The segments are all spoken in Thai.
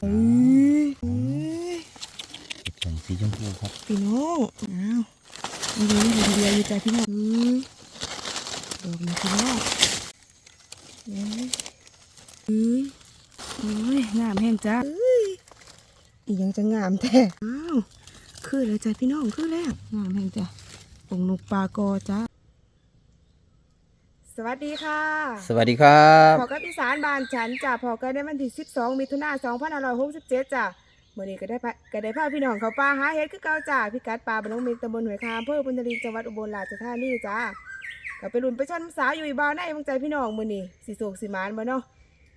เอ้ยเอ้ยเห็ดผงสีชมพูครับพี่น้องอ้าวมีเดียวเดียวอยู่ใจพี่น้องเอ้ยดอกนี้พี่น้องเอ้ยเอ้ยโอ้ยงามแห้งจ้าอียังจะงามแท้อ้าวคือแล้วจ้ะพี่น้องคือแล้วงามแห้งจ้ะองนกปลากอจ้า สวัสดีค่ะสวัสดีครับพอกับอีสานบานฉันจ้ะพอก็ได้วันที่ 12 มิถุนายน2567จ้ะมื้อนี้ก็ได้พาก็ได้พาพี่น้องเขาป่าหาเฮ็ดคือเก่าจ้ะพิกัดป่าบ้านหนองเมกตำบลห้วยคามอำเภอบุญทลีจังหวัดอุบลราชธานีจ้ะก็ไปลุ้นไปชนสาวอยู่อีบ่าวในวงใจพี่น้องมื้อนี้สิโศกสิหมานบ่เนาะ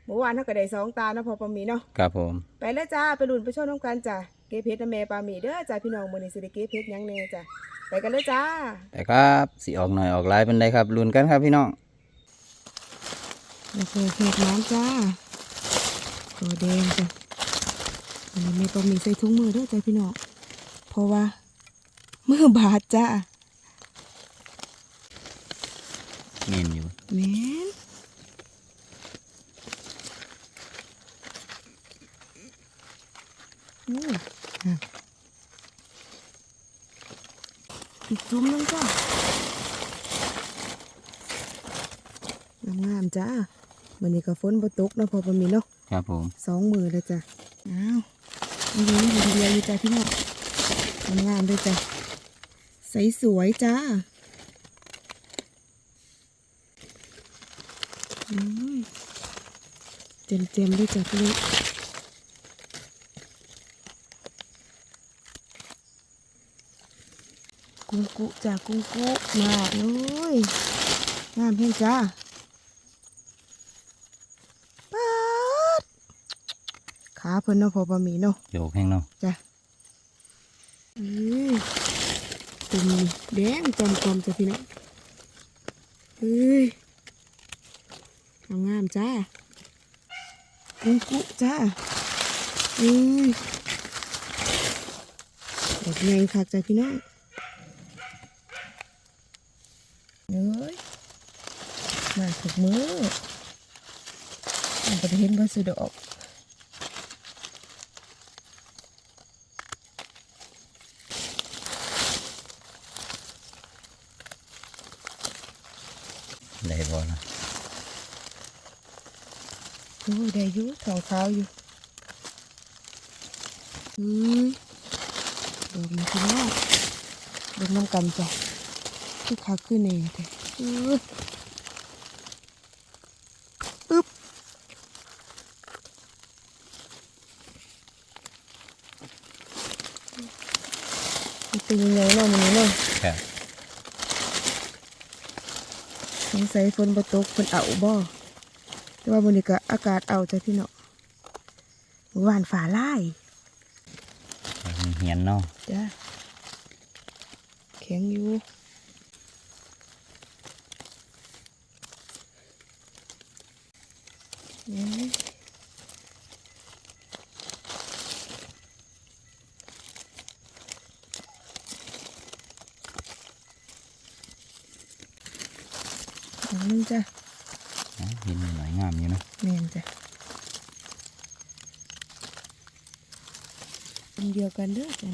เมื่อวานเฮาก็ได้สองตาเนาะพอปามีเนาะครับผมไปเลยจ้าไปลุ้นไปชนน้ำกันจ้ะเก็บเพชรนะแม่ปามีเด้อจ้ะพี่น้องมื้อนี้สิได้เก็บเพชรหยังแน่จ้ะไปกันเลยจ้าแต่ครับสีออกหน่อยออกลายเป็นไดครับลุ้นกันครับพี่น้อง แล้วก็เห็ดน้ำจ้าตัวแดงจ้ะอันนี้แม่ต้องมีใส่ถุงมือด้วยจ้ะพี่น้องเพราะว่ามือบาดจ้าเมนอยู่แม่นโอ้อะอีกจุ้มหนึงจ้างามๆจ้า วันนี้ก็ฝนบ่ตกเนาะพอประมีเนาะครับผมสองมือเลยจ้ะอ้าวนี่ดูนี่ดูเดียวอยู่จ้ะพี่น้องงามๆด้วยจ้ะใสสวยจ้าอืมเจมๆด้วยจ้ะพี่ลูกกุ้งกุจ้ะกุ้งกุมาโอ้ยงามเพียงจ้า ป๊าด ขาเพิ่นเนาะพอบะหมี่เนาะโยกแห้งเนาะจ้ะเอ้ยตุ่มแดงจอมกลมจ้ะพี่น้องเอ้ยเอางามจ้ากุ้งกุจ้าเอ้ยดอกใหญ่คักจ้ะพี่น้องเอ้ยมาถูกมือมันก็จะเห็นว่าสุดออก ได้บ่นะ โอ้ยได้ อยู่ขาวขาวๆอยู่อืมดอกนี้พี่น้องดอกน้ำกันจ้ะคือคักขึ้นเองแต่เอออึ๊บมันเป็นยังไงเนาะมันนี้เนาะครับสงสัยฝนบ่ตกฝนเอาบ่แต่ว่าวันนี้ก็อากาศเอาจ้ะพี่เนาะ เมื่อวานฝ่าไล่มันเหียนเนาะจ้ะแข็งอยู่เนี่ยอันนึงจ้ะ อ๋อเห็นหน่อยงามอยู่เนาะ แม่นจ้ะ อันเดียวกันเด้อจ้ะ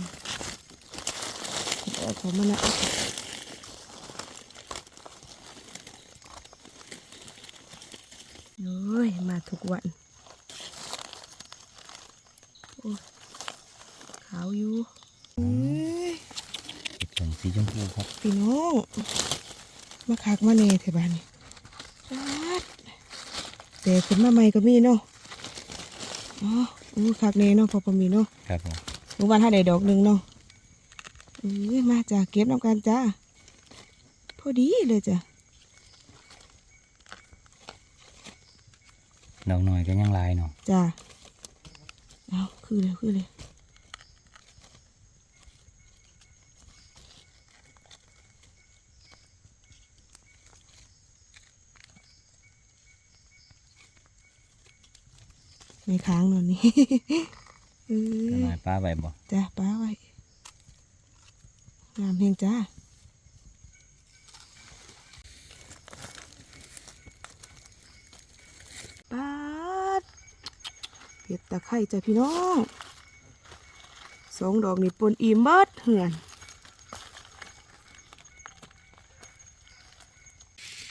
ออกของมันละโอ้ย มาทุกวันโอ้ยขาวอยู่เอ้ยเห็ดผงสีชมพูครับพี่น้องมาคักมาเน่เถอะบ้านนี่ป๊าดแต่ขึ้นมาใหม่ก็มีเนาะ อ๋ออู้คักเน่เนาะพอพอมีเนาะ ครับผม เมื่อวานถ้าได้ดอกหนึ่งเนาะเอ้ยมาจ้ะเก็บน้ำกันจ้าพอดีเลยจ้ะดอกหน่อยก็ยังลายเนาะจ้าเอาคือเลยคือเลยไม่ค้างหนอนนี่ เอ้ดอกยหน่อยป้าใบบ่จ้าป้าไว้งามเพียงจ้าป้าดเห็ดตะไคร้จ้ะพี่น้องสองดอกนี่ปนอิ่มเบิดเหือน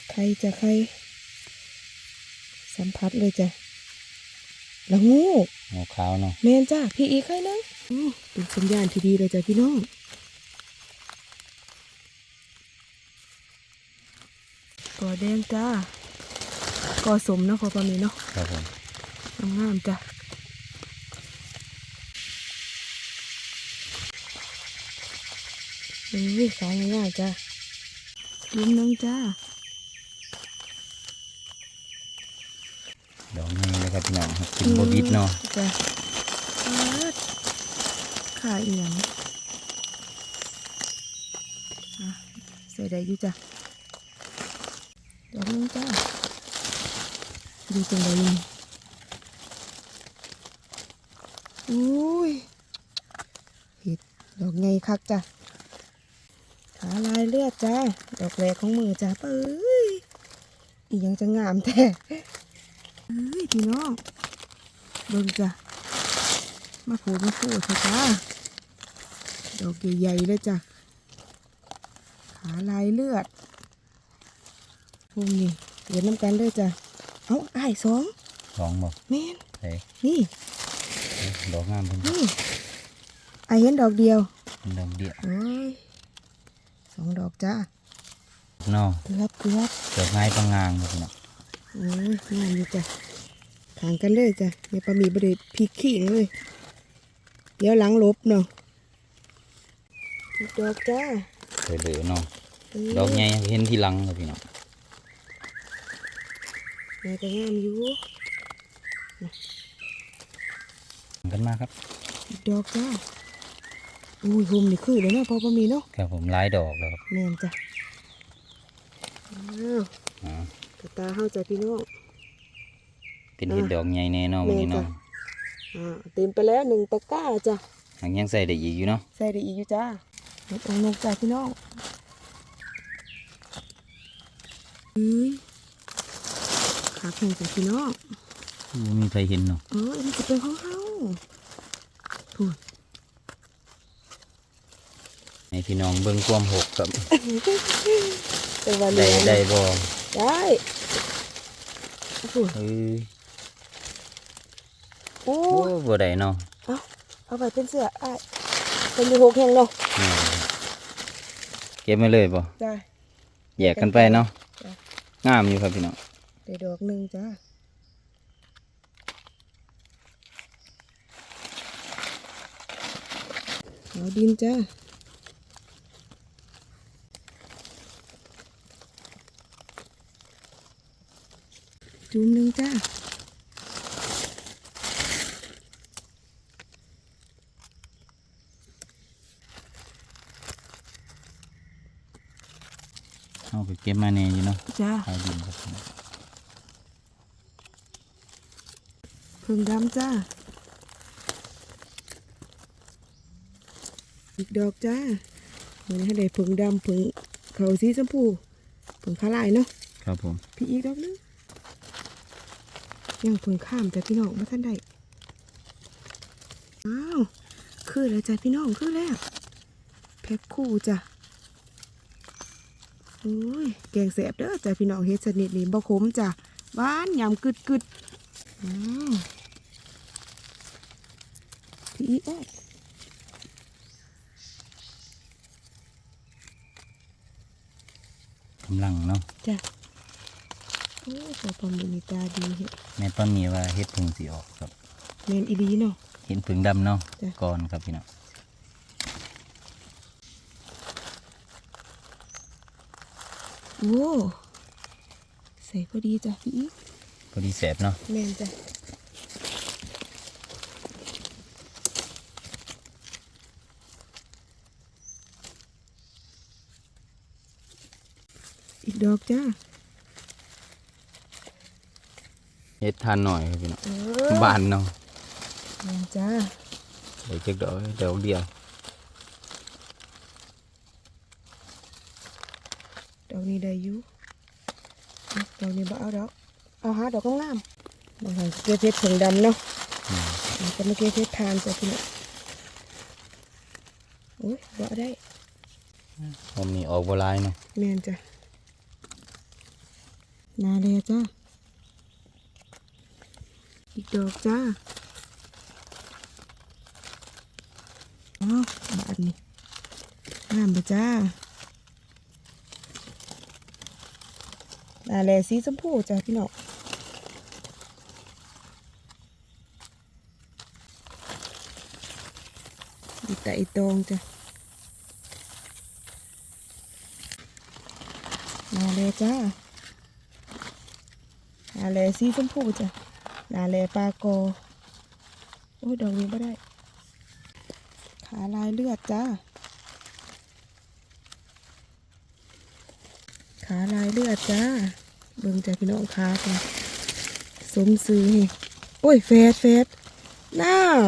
ไข่จ้ะไข่สัมผัสเลยจ้ะ ละงูงูขาวเนาะแมนจ้าพี่อีกไข่นึงอืมเป็นสัญญาณที่ดีเลยจ้ะพี่น้องก่อแดงจ้าก่อสมเนาะขอประมีเนาะครับผมงามๆจ้ะนี่สายง่ายๆจ้ะลุมนึงจ้า ดอกนี้เลยครับ พี่น้องครับกินบบิดเนาะจ้ะเอิ้ดขาอีหยังใส่ได้อยู่จ้ะดอกนึงจ้าดูจังเลยอุ้ยเห็ดดอกไงคักจ้ะขาลายเลือดจ้าดอกแรกของมือจ้าเอ้ยอียังจะงามแท้ เอ้ยพี่น้องเบิ่งจ้ะมาผูมาผูเถอะจ้าดอกใหญ่ๆเลยจ้ะขาลายเลือดพุ่มนี่เดี๋ยวน้ำกันเลยจ้ะเอาไอ้ายสองสองบอกแม่นใช่นี่ดอกงามเพิ่นนี่ไอายเห็นดอกเดียวดอกเดียวโอ้ยสองดอกจ้าเนาะเกือบเกือบดอกไม้ปังงางครับพี่น้องโอ้ยงามอยู่จ้ะขางกันเลยจ้ะในปลาหมีบไดพริกขิงเลย เดี๋ยวหลังลบเนาะอีกดอกจ้าเหลือๆเนาะเออดอกใหญ่เห็นที่หลังครับพี่น้องแม่ก็งามอยู่กันมาครับอีกดอกจ้าอุ้ยโฮมนี่คือเลยเนาะพอปมีเนาะครับผมหลายดอกแล้วครับแม่นจ้ะอ้าวอ่ากระ ตาเฮาจ้ะพี่น้อง เป็นเห็ดดอกใหญ่แน่เนอนวันนี้แม่นเนาะจ้ะอ่าเต็มไปแล้วหนึ่งตะกร้าจ้ะหางยังใส่ได้อีกอยู่เนาะใส่ได้อีกอยู่จ้าเห็ดองค์นกจ้ะพี่น้องอือขาแข็งจ้ะพี่น้องบ่มีใครเห็นเนาะเอออันนี้จะเป็นของเฮาพูดให้พี่น้องเบิ่งความหกครับแต่ว่าได้เหลือ ได้บ่ได้พูดเอ้ยโอ้โอ้บ่ได้เนาะเอาเอาไปเป็นเสื้ออ้ายเป็นอยู่หกแห่งเนาะนี่เก็บมาเลยบ่ได้ แยกกันไปเนาะจ้ะ งามอยู่ครับพี่น้องได้ดอกหนึ่งจ้าเอาดินจ้า จุ่มหนึ่งจ้าเอาไปเก็บมาแน่อยู่เนาะจ้าขายดินครับพี่น้องผึ่งดำจ้า อีกดอกจ้าเดี๋ยวให้ได้ผึ่งดำผึ่งเขาสีชมพูผึ่งขาลายเนาะครับผม พี่อีกดอกหนึง ยังผึ่งข้ามจ้ะพี่น้องมาท่านใดอ้าวคือแล้วจ้ะพี่น้องคือแล้วแพ็คคู่จ้ะโอ้ยแกงแสบเด้อจ้ะพี่น้องเฮ็ดชนิดนี้บ่ขมจ้ะหวานยำกึดกึดๆอ้าวพี่อีกเอ้ยกำลังเนาะจ้ะ โอ้ยใส่ปอมบุญตาดีเฮ็ดแม่ต้นมีว่าเฮ็ดพึ่งสีออกครับ แมนอีดีเนาะ เห็นพึ่งดำเนาะจ้ะ ก่อนครับพี่น้องโอ้ใส่พอดีจ้ะพี่อีกพอดีแสบเนาะแมนจ้ะอีกดอกจ้า เฮ็ดทานหน่อยครับพี่น้องเออบ้านเนาะแมนจ้าเดี๋ยวจักดอกเดี๋ยวเดียวดอกนี้ได้อยู่ดอกนี้บ่เอาดอกเอาหาดอกงามๆบางครั้งเก็บเพชรผงดำเนาะมันจะมาเก็บเห็ดทานจ้ะพี่น้องโอ้ยบ่ได้ผมนี่ออกบัวลายเนาะแม่นจ้ะนาเลยจ้า อีกดอกจ้าอ้าวบาทนี่งามไปจ้านาแลสีชมพูจ้ะพี่น้องอีแต่อีตองจ้ะนาเลจ้านาเลสีชมพูจ้ะ นาเลปลาโก โอ้ยดอกนี้ไม่ได้ ขาลายเลือดจ้า ขาลายเลือดจ้า เบิ่งจ้ะพี่น้องขาจ้ะสมซื้อนี่โอ้ยแฟดแฟดน้าว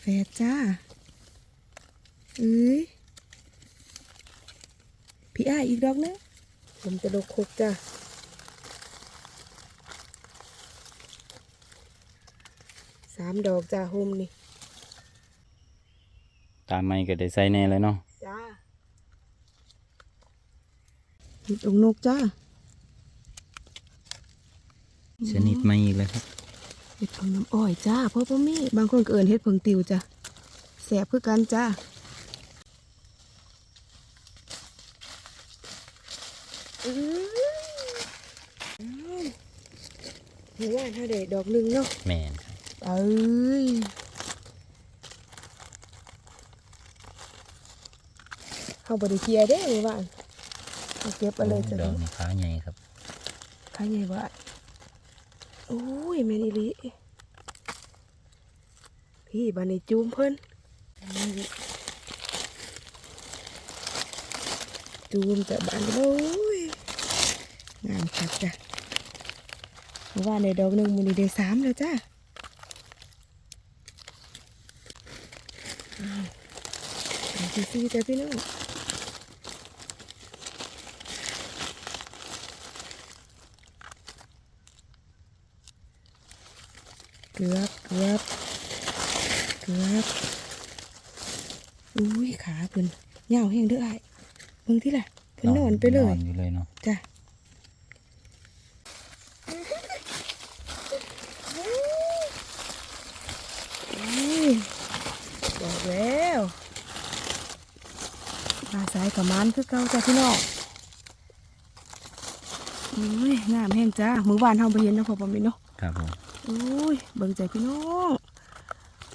แฟดจ้าเอ้ยพี่อ้ายอีกดอกนึงผมจะลกคุกจ้ะ สามดอกจ้าโฮมนี่ตามไม่ก็ได้ใส่แน่เลยเนาะจ้าเห็ดองนกจ้าชนิดไม่อีกเลยครับเห็ดผงน้ำอ้อยจ้าเพราะพ่อมีบางคนก็เอินเห็ดผงติวจ้ะแสบคือกันจ้าอื้อเห็นว่าถ้าเด็ดดอกหนึ่งเนาะแม่นครับ เอ้ยเขาบริเคียร์ได้หรือว่าเอาเก็บไปเลยจ้ะดอกนี่ขาใหญ่ครับข้าใหญ่ว่าโอ้ยแมนอิลิพี่บานในจูมเพิ่นจูมแต่บานโอ้ยงามคักจ้ะเพราะว่าในดอกหนึ่งมันนี่ได้สามแล้วจ้ะ ซีซีจ้ะพี่น้องเกือบเกือบเกือบอุ้ยขาเพิ่นยาวแห้งเด้อไอ้ายเบิ่งที่ล่ะเพิ่นนอนไปเลย นอนอยู่เลยเนาะ จ้ะอุ้ยบอกแล้วมาสาย กับมันคือเก่าจ้ะพี่น้องอุ้ยงามแห้งจ้ามือวานเฮาบ่เห็นเนาะพอปามิเนาะครับผมอุ้ยเบิ่งใจพี่น้อง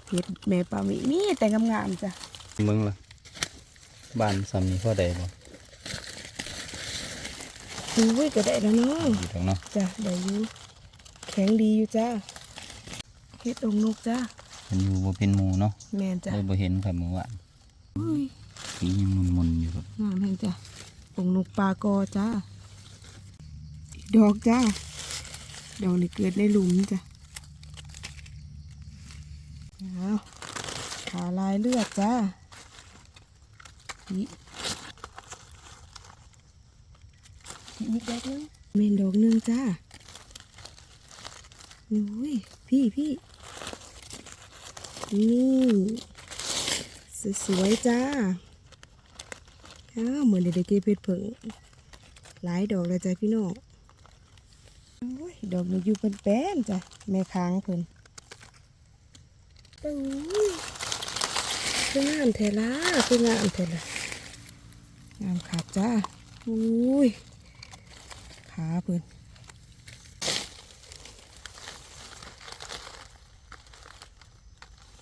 เห็ดแม่ปามิมีแต่งามๆจ้ะเบิ่งละบ้านซ้ำนี่พอได้บ่อุ้ยก็ได้แล้วเนาะอยู่ตรงเนาะจ้ะได้อยู่แข็งดีอยู่จ้าเฮ็ดองนกจ้ามันอยู่บ่เป็นหมู่เนาะแม่นจ้ะเลยบ่เห็นครับเมื่อวาน สียังมุนๆอยู่ครับงามแห่งจ้ะองนกปลากอจ้าดอกจ้า ดอกนี่เกิดในหลุมจ้ะเอาขาลายเลือดจ้าอีอีกดอกนึงเมนดอกหนึงจ้าอุ้ยพี่พี่นี่ สวยๆจ้า อ้าวเหมือนเด็กๆเก็บเพชรเผิงหลายดอกเลยจ้ะพี่น้องดอกนี้อยู่เป็นแป้นจ้ะแม่ค้างเพิ่นตึ้งคืองามเทล่าคืองามเทล่างามขาดจ้าอุ้ยขาเพิ่น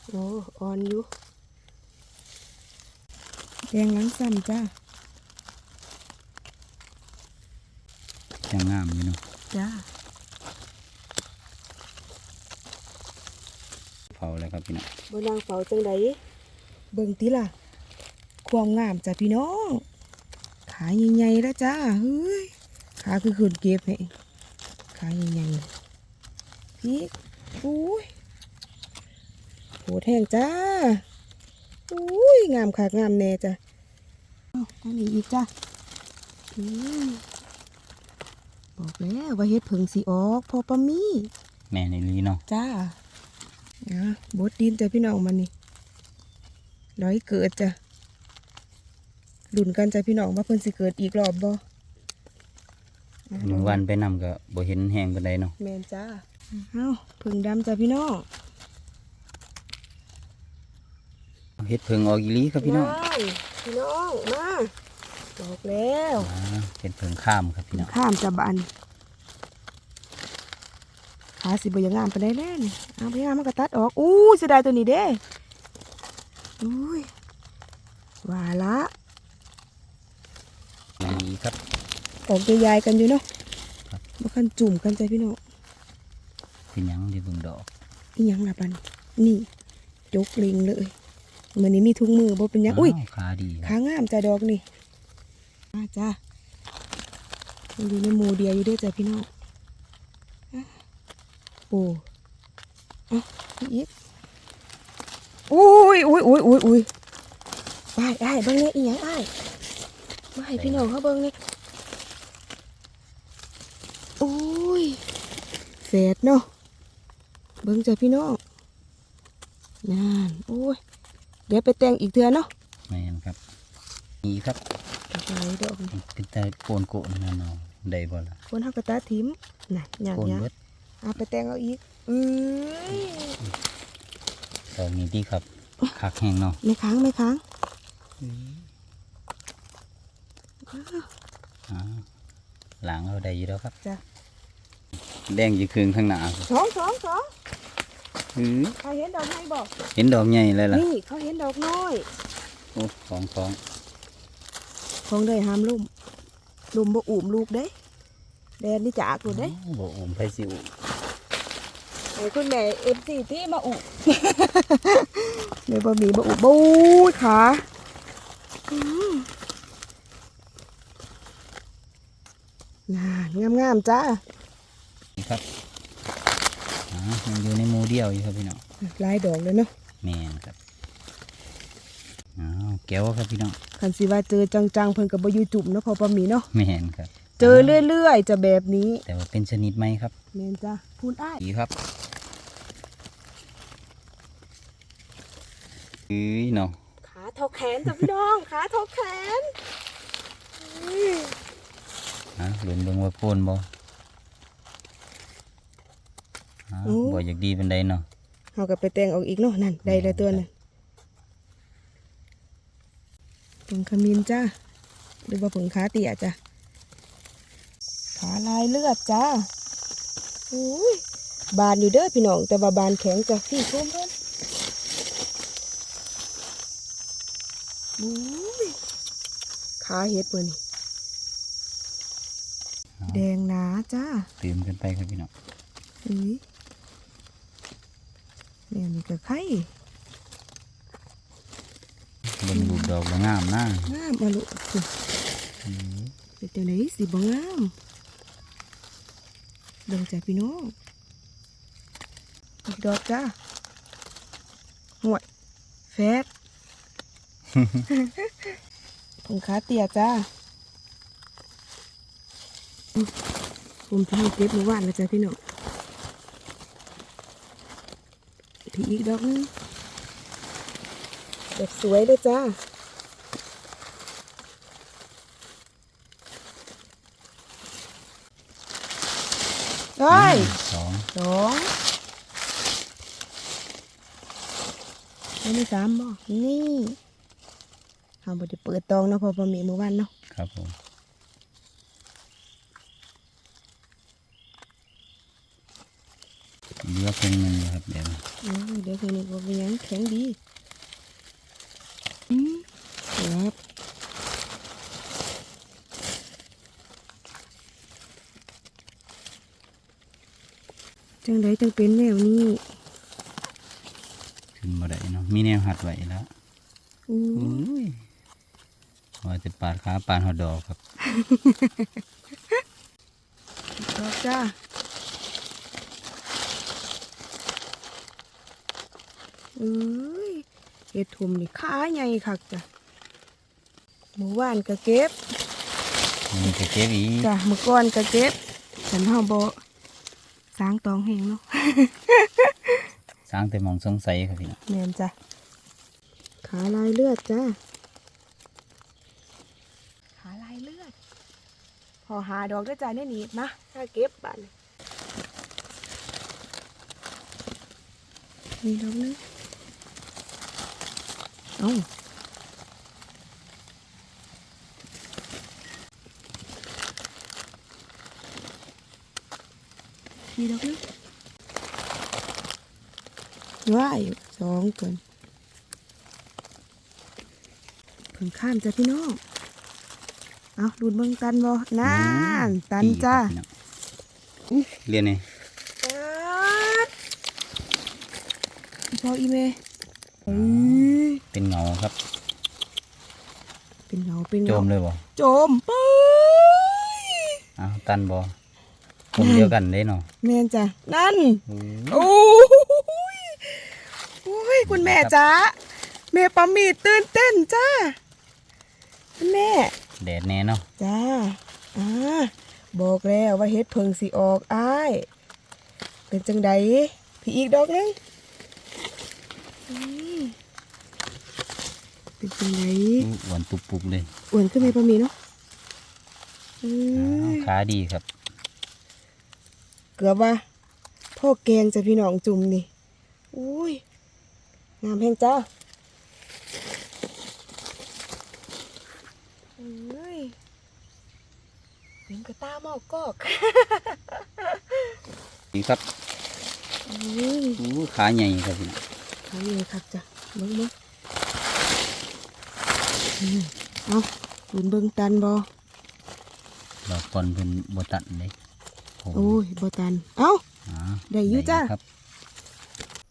โอ้อ่อนอยู่แดงหลังซ้ำจ้า ยังงามอยู่เนาะจ้าเผาเลยครับพี่น้องบนางเฝ้าจังใดเบิ่งติล่ะ ความงามจ้ะพี่น้อง ขาใหญ่ๆแล้วจ้าเฮ้ยขาคือขึ้นเก็บให้ขาใหญ่ๆพี่อุ้ยโหแห้งจ้าอุ้ยงามขากงามแน่จ้ะอ้าวอันนี้อีกจ้ะอืม บอกแล้วว่าเฮ็ดเผิงสีออก พอปะมี่แม่ในลีเนาะจ้านะบดดินจ้ะพี่น้องมันนี่ร้อยเกิดจ้ะดุนกันจ้ะพี่น้องว่าเพิ่นสิเกิดอีกรอบบ่หนึ่งวันไปนำก็บ่เห็นแห้งปานใดเนาะแมนจ้าเอ้าผึ่งดำจ้ะพี่น้องเฮ็ดเพิงออกอีหลีครับพี่น้องว้ายพี่น้องมา ดอกแล้วอ่าเฮ็ดเพิงข้ามครับพี่น้องข้ามจะบานขาสิบอย่างงามไปได้แน่นี่เอาไปงามมันก็ตัดออกอู้เสียดายตัวนี้เด้อุ้ยว่าละแม่นอีครับออกใหญ่ๆกันอยู่เนาะครับมาคันจุ่มกันใจพี่น้องเป็นหยังที่เบิ่งดอกนี่ยังละปันนี่ยกลิงเลยเหมือนนี้มีทุกมือบ่เป็นหยังอุ้ยาวขาดีคขางามจ้ะดอกนี่ มาจ้ามันอยู่ในหมู่เดียวอยู่ด้วยจ้ะพี่น้องอะโอ้เอะอีกอุ้ยอุ้ยอุ้ยอุ้ยอุ้ยไปไอ้เบิ่งเนี่ยอีหยังไอ้มาให้พี่น้องเขาเบิ่งนี่โอ้ยแฝดเนาะเบิ่งจ้ะพี่น้องนั่นโอ้ยเดี๋ยวไปแต่งอีกเทื่อเนาะแม่นครับ นี่ครับดอกไม้ดอกนี่เป็นแต่โกนโกนนั่นเนาะได้บ่ล่ะคนเฮากระตาทิมน่ะอย่างโกนเงี้ยเบิดเอาไปแต่งเอาอีกอืยดอกนี้ดีครับคักแห้งเนาะไม่ค้างไม่ค้างอ่าหลังเอาได้อยู่แล้วครับจ้ะแดงอยู่ครึ่งข้างหน้าครับสองสองสองอื้อเขาเห็นดอกไม้บอกเห็นดอกใหญ่เลยล่ะนี่เขาเห็นดอกน้อยโอ้ของของ คงได้ห้ามลุ่มลุ่มบ่อุ่มลูกเด้แดนนี่จากลูกเด้บ่อุ่มไผสิอุ่มไอ้คุณแม่เอฟซีที่มาอุ่มเดี๋ยวบ่มีบ่อุ่มบู๊ยขาอืมน่างามๆจ้านี่ครับอ่ายังอยู่ในหมู่เดียวอยู่ครับพี่น้องลายดอกเลยเนาะแม่นครับอ้าวแก้วครับพี่น้องคันสิว่าเจอจังๆเพิ่นก็บ่อยู่จุ่มเนาะพอปะหมีเนาะแม่นครับ เจอเรื่อยๆจะแบบนี้ แต่ว่าเป็นชนิดไหมครับเมนจ้าพูนอ้ายดีครับเอ้ยเนาะขาเท่าแขนจ้ะพี่น้องขาเท่าแขนอุ้ยฮะลุ้นเบิ่งว่าโพนบ่อ้าวบ่อยากดีเป็นใดเนาะเฮาก็ไปแต่งออกอีกเนาะนั่นได้แล้วตัวนั้น ผงขมิ้นจ้าหรือว่าผงขาเตี่ยจ้ะขาลายเลือดจ้าอุ้ยบานอยู่เด้อพี่น้อง แต่ว่าบานแข็งจ้ะพี่ชมเพิ่นอุ้ยขาเห็ดเพิ่นนี่อ้าวแดงหนาจ้าตื่มกันไปครับพี่น้องอุ้ยแม่นี่ก็ไข่เบิ่งรูป ดอกบ่งามนะงามมาลุสิอืมเป็นจังไดสิบ่งงามเบิ่งใจพี่น้องอีกดอกจ้าห่วยแฟดผงขาเตียจ้าผมจะให้เก็บเมื่อวานแล้วจ้าพี่น้องพี่อีกดอกนึงแบบสวยเลยจ้า เฮ้ยสองสองอันนี้สามบ่นี่เอาบ่ได้เปิดตองเนาะเพอพอมีเมื่อวานเนาะครับผมเหลือเพียงหนึงครับเดี๋ยวเออเดี๋ยวคืนนี้บ่เป็นหยังแข็งดีอืมครับ จังไดจังเป็นแนวนี้ขึ้นบ่ได้เนาะมีแนวหัดไว้แล้วอู้อุ้ยว่าจะปาดขาปาดหอดดอกครับดอกจ้าเอ้ยเห็ดถุมนี่ขาใหญ่คักจ้ะเมื่อวานก็เก็บมีกระเก็บอีกจ้ะเมื่อก่อนก็เก็บฉันเฮาบ่ สสางตองแหงเนาะสร้างแต่หมองสงสัยครับพี่น้องแมนจ้ะขาลายเลือดจ้าขาลายเลือด พอหาดอกได้จ้าเนี่ยหนีบมาถ้าเก็บบันมีดอกนึงเอ้า มีดอกนึงว้ายสองคนเพิ่งข้ามจ้ะพี่น้อง เอาดูดเบิ่งตันบ่นานตันจ้าอืมเรียนนี่ตัดพออีเมเอ้ยเป็นเงาครับ เป็นเงาเป็นโจเงามเลยบ่โจมไปอ้าวตันบ่ผมเดียวกันได้เนาะ แม่นจ้ะนั่นอืมโอ้ยโอ้ยคุณแม่จ้าแม่ปามีตื่นเต้นจ้าคุณแม่ แดดแน่เนาะจ้าอ่าบอกแล้วว่าเฮ็ดเพิงสิออกอ้ายเป็นจังใดพี่อีกดอกหนึงอืมเป็นจังใดอู้อ้วนตุบปุบเลยอ้วนขึ้นไหมปะหมีเนาะอือ้าวมขาดีครับ เกือบว่าพ่อแกงจะพี่น้องจุ่มนี่อุ้ยงามแห้งจ้าเอ้ยเป็นกระตาหมอกกอกนี่ครับอุ้ยอู้ขาใหญ่ครับพี่น้องเอาเลยครับจ้ะเบิ้งเบิ้งอืมเอาบุญเบิ้งตันบอดอกก่อนเป็นบตันเลย โอ้โอ้ยบตัน เอ้าอ่าได้อยู่จ้ะครับ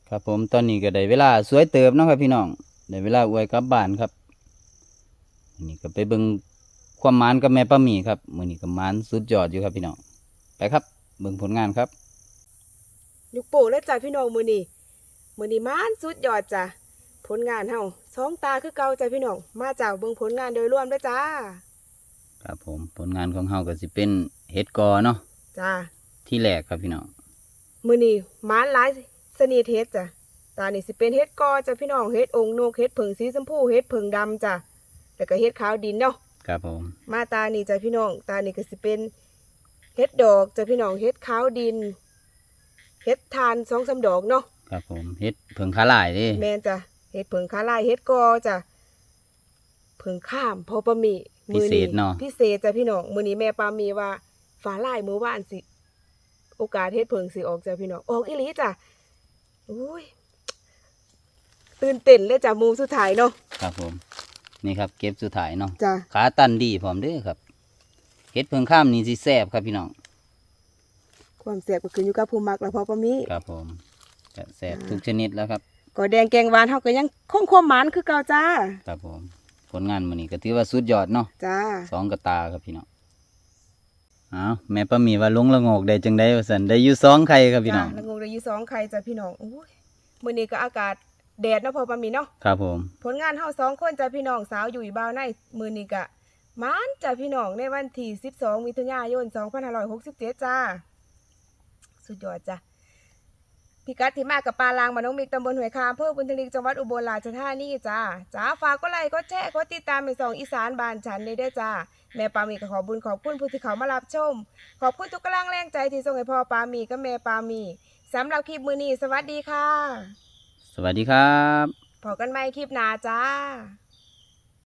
ครับผมตอนนี้ก็ได้เวลาสวยเติบเนาะครับพี่น้องได้เวลาอวยกลับบ้านครับอันนี้ก็ไปเบิ่งความหมานกับแม่ป้าหมีครับมื้อนี้ก็หมานสุดยอดอยู่ครับพี่น้องไปครับ เบิ่งผลงานครับลูกโป่งแล้วจ้ะพี่น้องมือนี่มือนี่มานสุดยอดจ้ะผลงานเฮาสองตาคือเก่าจ้ะพี่น้องมาจากเบิ่งผลงานโดยรวมด้วยจ้า ครับผมผลงานของเฮาก็สิเป็นเฮ็ดกอเนาะ จ้าที่แรกครับพี่น้องมือนี่มานหลายสนิทเฮ็ดจ้ะตานี่สิเป็นเฮ็ดกอจ้ะพี่น้องเฮ็ดองค์นกเฮ็ดผึ่งสีชมพูเฮ็ดผึ่งดำจ้ะแล้วก็เฮ็ดขาวดินเนาะครับผมมาตานี่จ้ะพี่น้องตานี่ก็สิเป็นเฮ็ดดอกจ้ะพี่น้องเฮ็ดขาวดินเฮ็ดทานสองสามดอกเนาะครับผมเฮ็ดเพิ่งขาหลายเด้แม่นจ้ะเฮ็ดเผิงขาลายเฮ็ดกอจ้ะเผิงข้ามพอปะหมีพิเศษเนาะพิเศษจ้ะพี่น้องมื้อนี้แม่ปามีว่า ฟ้าลายมื้อวานสิ โอกาสเฮ็ดเผิงสิออกจ้ะพี่น้อง ออกอีหลีจ้ะอุ้ย ตื่นเต้นเลยจ้ะมุมสุดท้ายเนาะ ครับผม นี่ครับเก็บสุดท้ายเนาะ จ้ะ ขาตันดีพร้อมเด้อครับ เฮ็ดเพิ่งข้ามนี่สิแซ่บครับพี่น้อง ความแซ่บก็ขึ้นอยู่กับผู้มักแล้วพอปะมี ครับผมก็แซ่บอ่าทุกชนิดแล้วครับ ก็แดงแกงหวานเฮาก็ยังคงความหมานคือเก่าจ้า ครับผม ผลงานมื้อนี้ก็ถือว่าสุดยอดเนาะจ้า สองกระตาครับพี่น้อง อ้าวแม่ป้าหมีว่าลงละโงกได้จังได้ว่าซั่นได้อยู่สองไข่ครับพี่น้องจ้าแล้วงูได้อยู่สองไข่จ้ะพี่น้องอุ้ยมื้อนี้ก็อากาศแดดเนาะพอปะมีเนาะครับผม ผลงานเฮาสองคนจ้ะพี่น้องสาวอยู่บ้าวในมือนี้กะมานจ้ะพี่น้องในวันที่12มิถุนายน2567จ้าสุดยอดจ้ะ พิกัดที่มากับปลาลางมานน้องมิกตำบลห้วยคามอำเภอบุญทลิกจังหวัดอุบลราชธานีจ้าจ้าฝากก็ไลค์ก็แชร์ก็ติดตามในสองอีสานบ้านฉันได้ด้วยจ้าแม่ปามีก็ขอบุญขอบคุณผู้ที่เขามารับชม ขอบคุณทุกกำลังแรงใจที่ส่งให้พ่อปามีกับแม่ปามีสำหรับคลิปมือนี้สวัสดีค่ะ สวัสดีครับพบกันใหม่คลิปหน้าจ้า